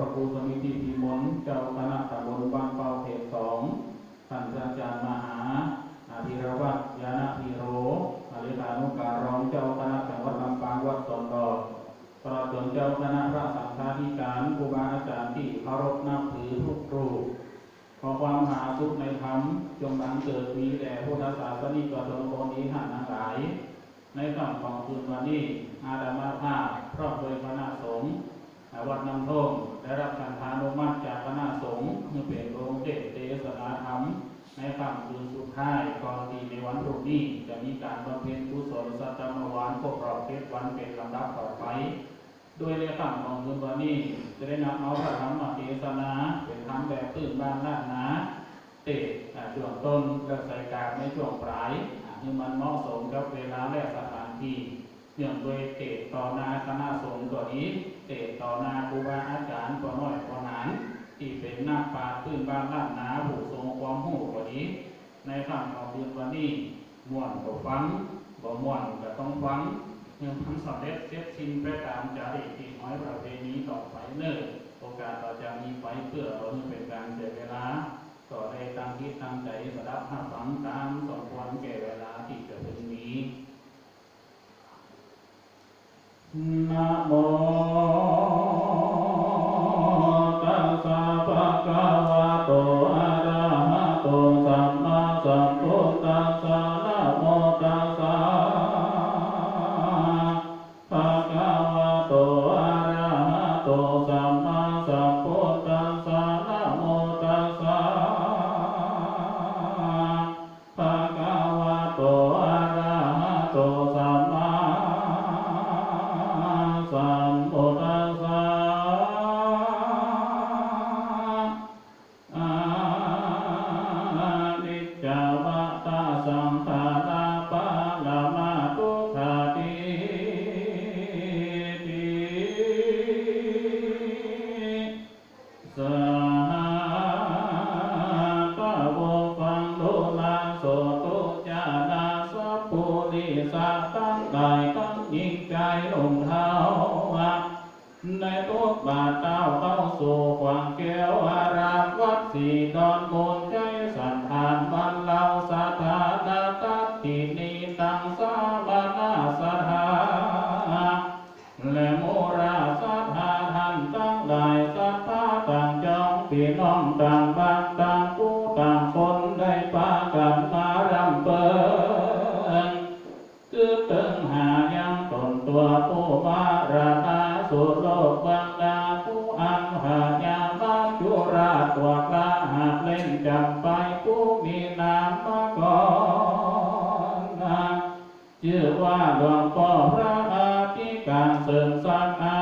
พระครูสมิติพิมลเจ้าคณะตำบลบางเปาเขตสองท่านอาจารย์มหาอาภิรวัตยานาภิโรอริกานุการรองเจ้าคณะจังหวัดลำปางวัดสนดอกตลอดจนเจ้าคณะพระสังฆาธิการครูบาอาจารย์ที่เคารพนับถือทุกรูปขอความหาสุขในธรรมจงบังเกิดมีแด่พุทธศาสนิกชนคนนี้ท่านทั้งหลาย ในค่ำของคืนวันนี้อาดามาภาพพร้อมโดยคณะสงฆ์ วัดน้ำท่งได้รับการทานุมัติจากคณะสงฆ์เพื่อเป็นองค์เทศเทศนาธรรมในค่ำคืนสุดท้ายก่อนที่ในวันพรุ่งนี้จะมีการบำเพ็ญกุศลสัตตมวานครบรอบเจ็ดวันเป็นลำดับต่อไปโดยในค่ำของคืนวันนี้ จะได้นำเอาพระธรรมเทศนาเป็นธรรมแบบพื้นบ้านล้านนาเตะอ่ช่วงต้นและใส่กลางในช่วงปลายอ่าให้มันเหมาะสมกับเวลาและสถานที่ นื่องโดยเตะต่อนาคณะสงฆ์ตัวนี้ เตะต่อนาครูบาอาจารย์ตัวน้อยตัวหนานที่เป็นหนักปราพื้นบ้านล้านนาผู้ทรงความรู้ตัวนี้ ในค่ำของคืนวันนี้ม่วนก็ฟังบ่ม่วนก็ต้องฟังยังทำสำเร็จเสร็จสิ้นไปตามจารีตที่น้อยประเพณีต่อไปเนิ่นโอกาสต่อจากนี้ไปเพื่อเราเป็นการเสียเวลาต่อได้ตั้งคิดตั้งใจสดับห้าฟังตามสมควรแก่เวลาที่จะถึงนี้ นะ ราตัวกลาหากเล่นจำไปผู้มีนามมาก่อนนะชื่อว่าหลวงพ่อพระอาทิการเสริมสร้างอา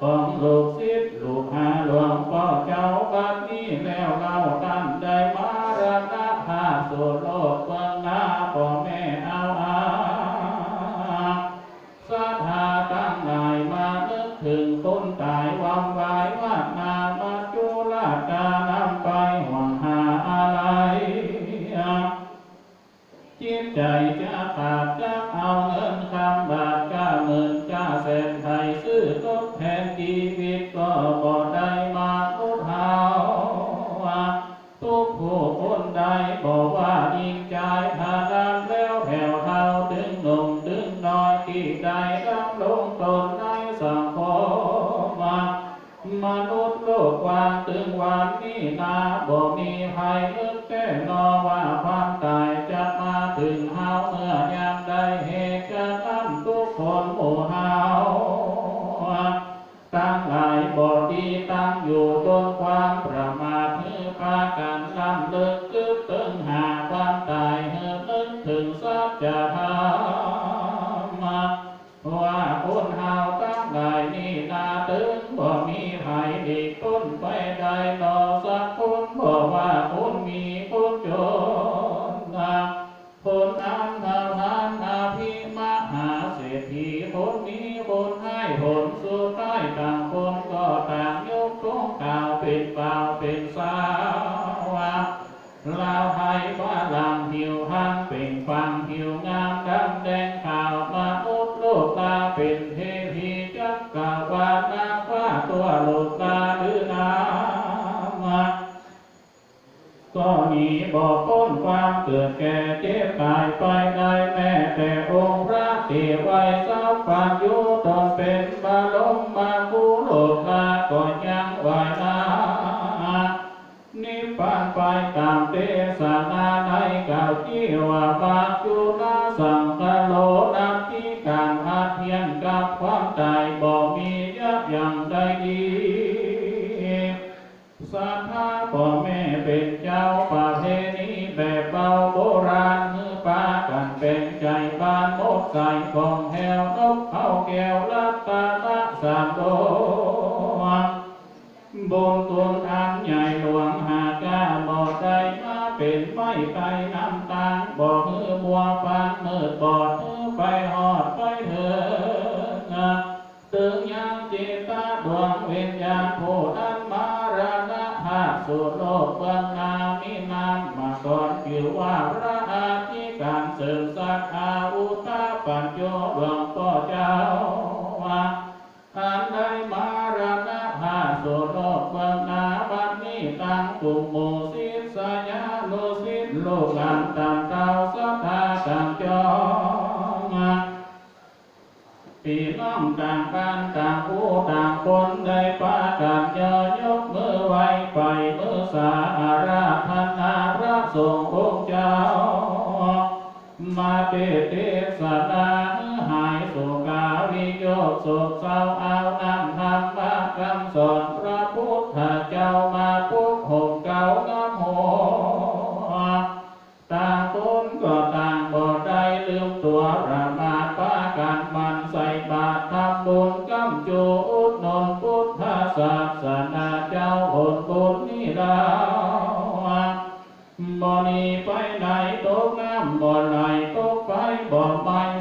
ของลูกศิษย์ลูกหาหลวงพ่อเจ้า มนุษย์โลกวางถึงวันนี้นาบ่มีภัยนึกแค่นอว่าความตาย เป็นสาวลาวไทยบ้านลำหิวหันเป็นฟังหิวงามดำแดงขาวมาอุดลูกตาเป็นเทพีจักกาวานาฟ้าตัวโลกตาหรือนามาก็มีบอกพ้นความเกิดแก่เจ็บตายไปได้แม้แต่องค์พระเทไว้ทรัพย์ปัญญูตนเป็นบาลมมา ว่าบาจุนาสังกโลนักที่การอาเทียนกับความตายบอกมียับยั้งใดดีสัทธาพ่อแม่เป็นเจ้าป่า ลูกหลานตามเก่าสัทธาตามจองพี่น้องต่างกันต่างผู้ต่างคนได้ปากันเยอยก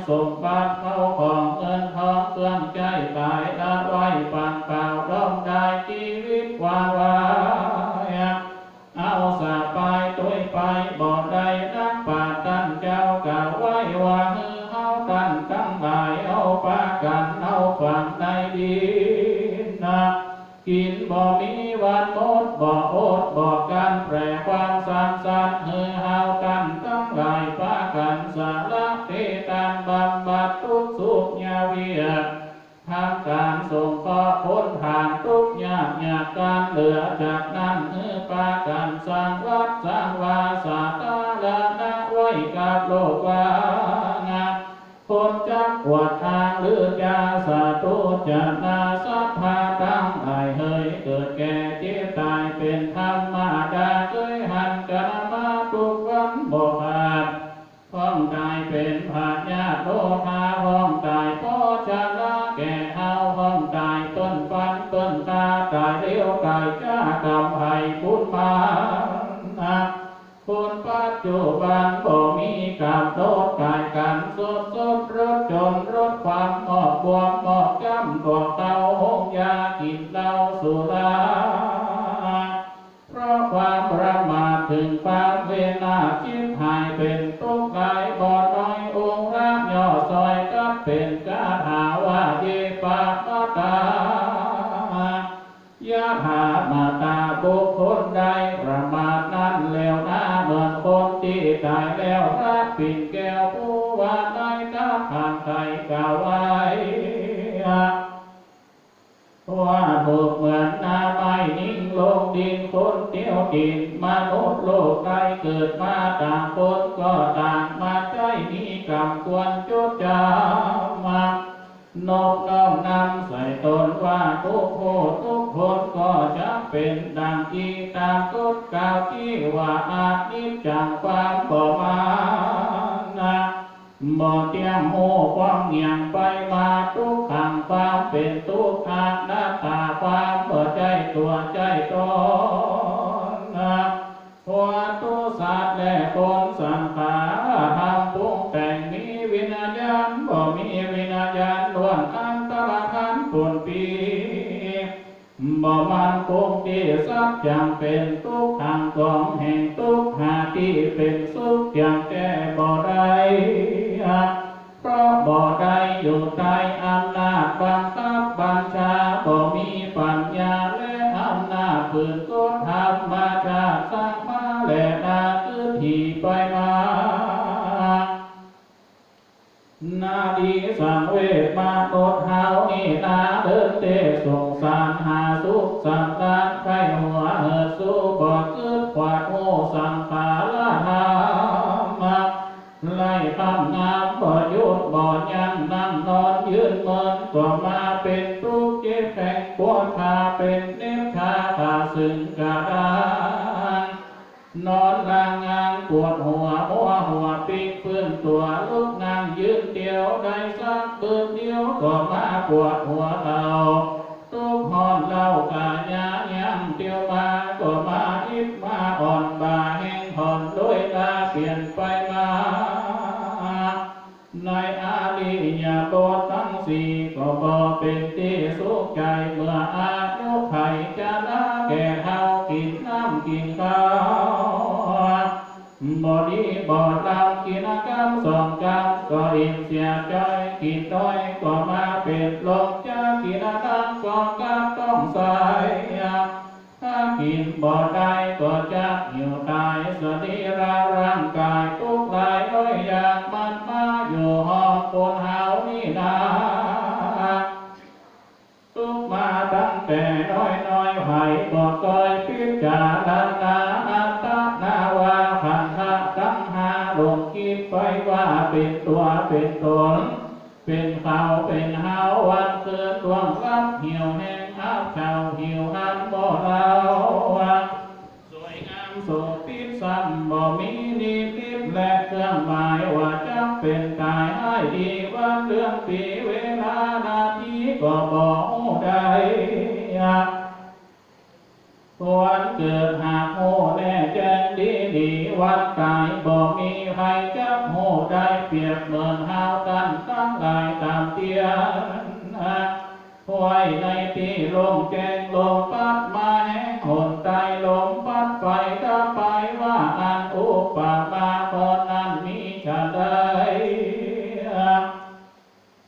สมบัติเข้าของ วัดทางหรือยาสาตุจนาสัพพาตั้งไอเฮยเกิดแก่เจ็บตายเป็นธรรมดาเคยหันกันมาทุกวันบ่ขาดห้องตายเป็นผาญาโลภาห้องตายพ่อจะละแก่เฮาห้องตายต้นฟันต้นตาตายเลี้ยวกายจ้ากำให้พุทธมานะคุณปัจจุบันบ่มีกับโลด ปาตายะหามาตาบุคคลใดประมาทนั้นแล้วนะเหมือนคนที่ตายแล้วรักปิ่นแก้วผู้ว่าในนับผ่านไทยกล่าวไว้ว่าถูกเหมือนนาไม้นิ่งลงดินคนเที่ยวกินมนุษย์โลกใดเกิดมาต่างคนก็ต่างมาใจมีกรรมควรจดจำมานกน้อมน ตนว่าทุกโคทุกคนก็จะเป็นดังที่ตามกฎกล่าที่ว่าอานิจังความบ่มานะบ่เตรียงโมความเงียงไปมาทุกขังความเป็นทุกข์อาณาตาความเปิดใจตัวใจตน ตรธานปุ่นปีบ่มันคงดีสัจจังเป็นทุกขังกองแห่ง ไล่คำงามบ่โยุดบ่ยังนั่งนอนยืนเมินก็มาเป็นรูปเจ็บแผงปวดขาเป็นเน็บชาขาซึ่งกระดานนอนลางงางปวดหัวหัวหัวปีกเพื่อนตัวลุกนั่งยืนเดียวได้สักเบิดเดียวก็มาปวด บอดีบอดำกินกำสองกำก็อิ่มเสียใจกินต้อยก็มาเป็นลมจะกินกำก็กำต้องใส่ถ้ากินบ่ได้ก็จะหิวตายสรีระร่างกายทุกหลายอ้อยอยากมันมาอยู่ห้องปนเฮานี่นาทุกมาตั้งแต่น้อยน้อยไผ่บอกเคยพิจาร เป็นตัวเป็นตนเป็นเขาเป็นเฮาวันเกิดดวงรับเหี่ยวแห้งอับเฉาเหี่ยวหันบ่เราสวยงามโสติสัมบ่มีนิพิษและเครื่องหมายว่าจะเป็นกายให้ดีวันเดือนปีเวลานาทีก็บอกได้ควรเกิดหากโหแน่แจ้งดีดี วันกายบ่มีใครจับโหได้เปรียบเหมือนหาวกันตั้งกายตามเตียนไว้ในที่ลมแจงลมพัดมาแห้งหนใจลมพัดไฟก็ไปว่าอันอุปาปาคนนั้นมีจะได้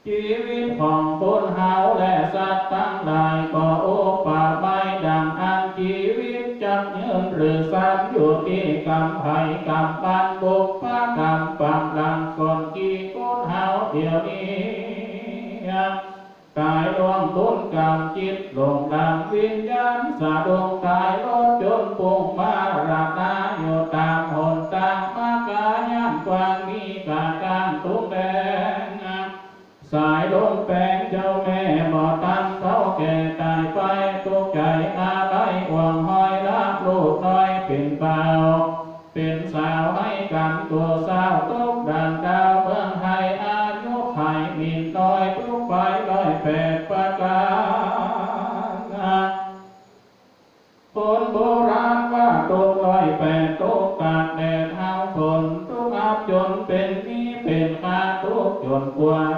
ชีวิตของคนเฮาและสัตว์ทั้งหลายก็โอปา หรือสัตว์อยู่ที่กำไผ่กำปันบุกพากำปังลังก่อนกี่คนเฮาเดียวนี้กายดวงทุนกำจิตลง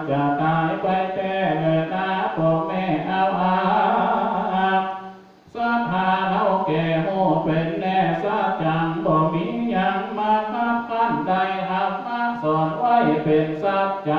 จะตายไปแต่เกิดนาพ่อแม่เอาอาสัทธาเราแก่โหเป็นแน่สัจจังบ่มียังมาคัดคันใดหากมาสอนไว้เป็นสัจจะ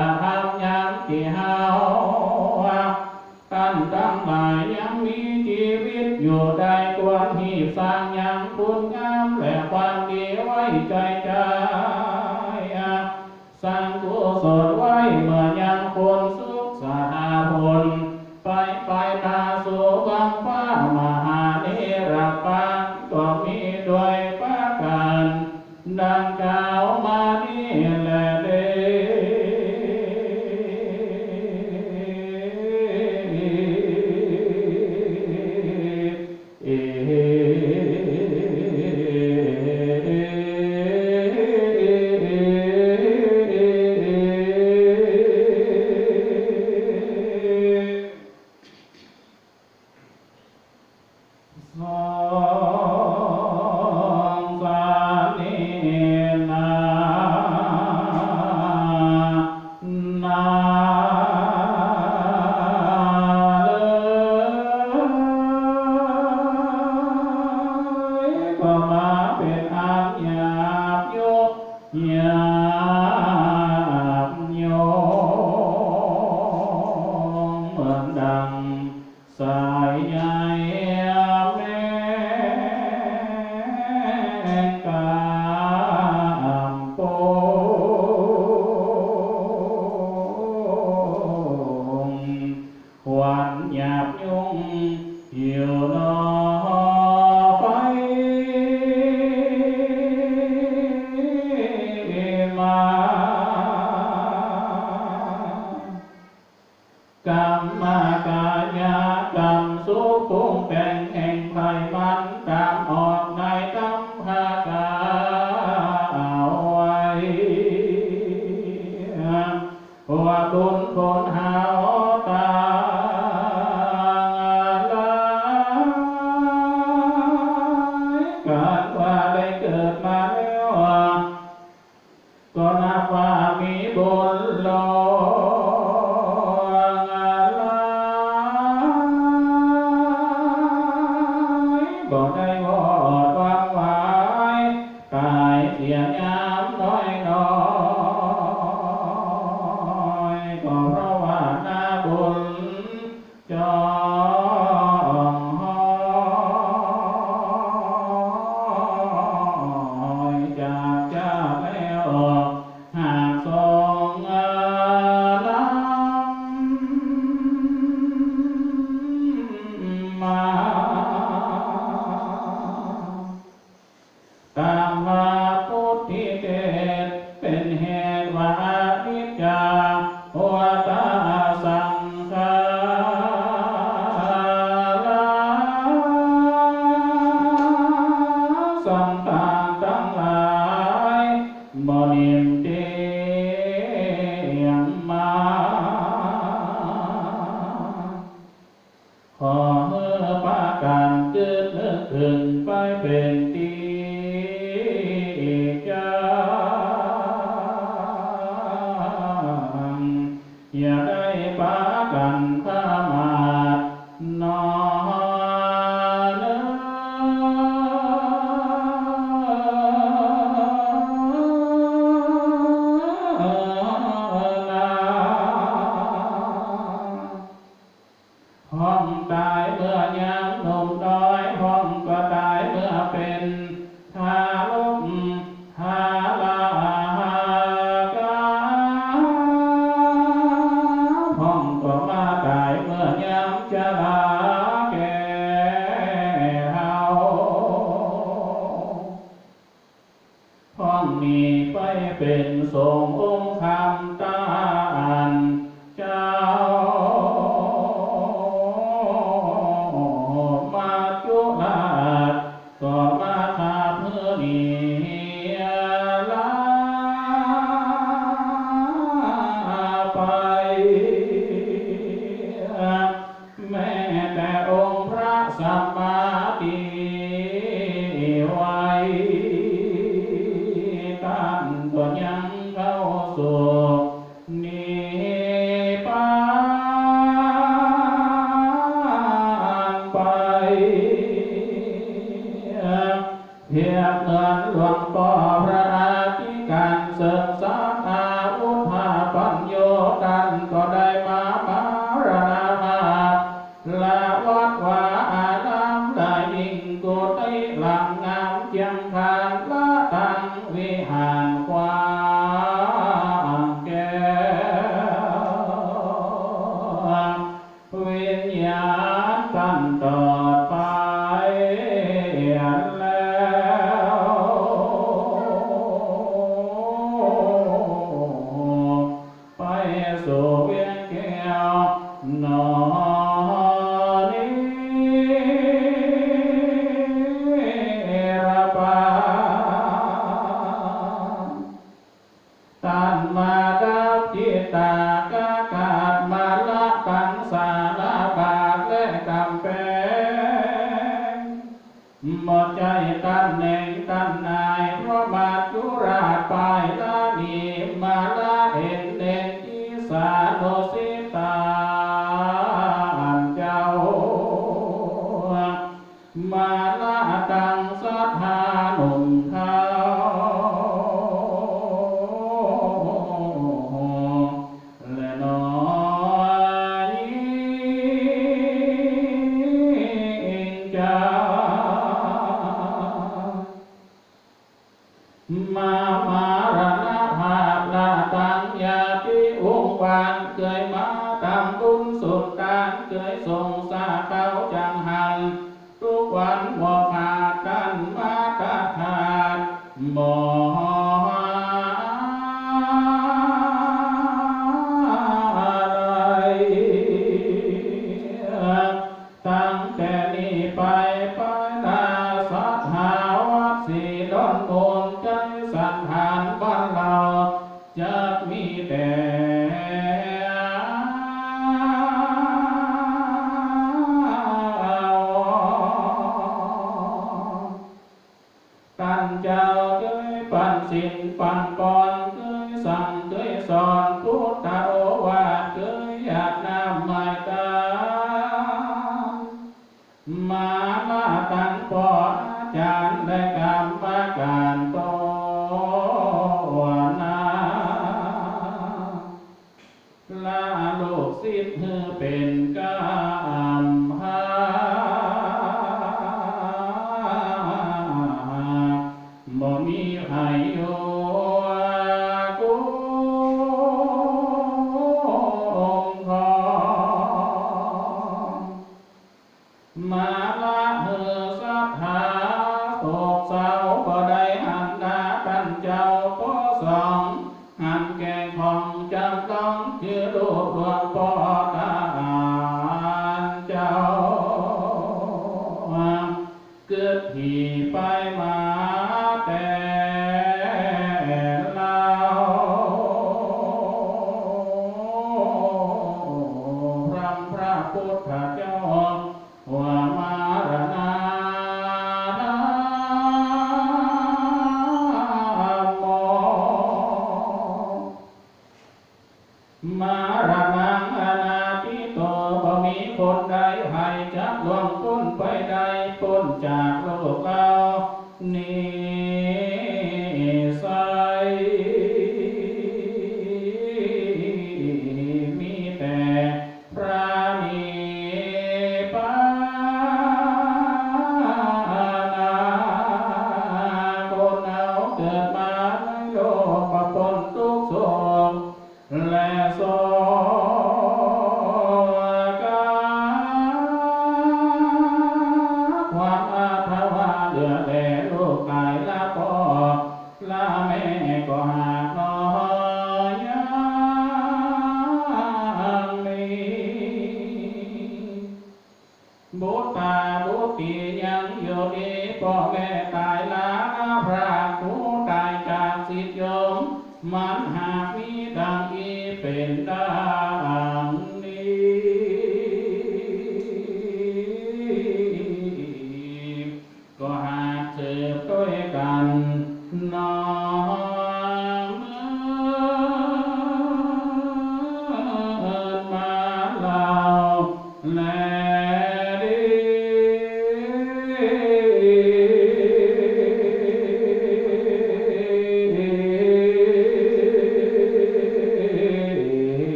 ai ai Rama